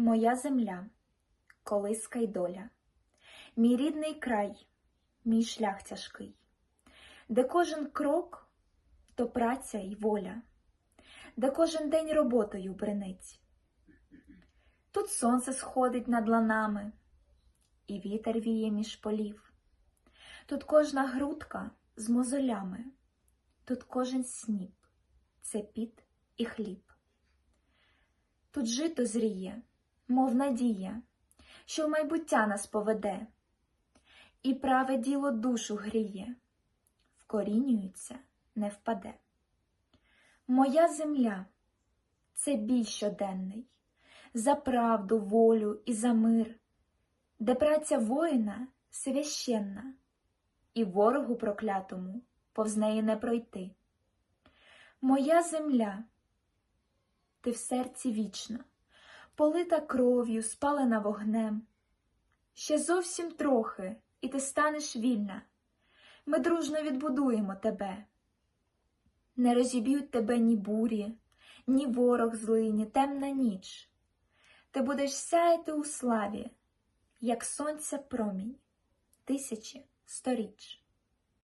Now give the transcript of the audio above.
Моя земля, колиска й доля, мій рідний край, мій шлях тяжкий, де кожен крок то праця й воля, де кожен день роботою бренить. Тут сонце сходить над ланами, і вітер віє між полів. Тут кожна грудка з мозолями, тут кожен сніп це піт і хліб. Тут жито зріє, мов надія, що в майбуття нас поведе, і праве діло душу гріє, вкорінюється, не впаде. Моя земля це бій щоденний, за правду, волю і за мир, де праця воїна священна, і ворогу проклятому повз неї не пройти. Моя земля, ти в серці вічна, полита кров'ю, спалена вогнем. Ще зовсім трохи, і ти станеш вільна. Ми дружно відбудуємо тебе. Не розіб'ють тебе ні бурі, ні ворог злий, ні темна ніч. Ти будеш сяяти у славі, як сонця промінь, тисячі сторіч.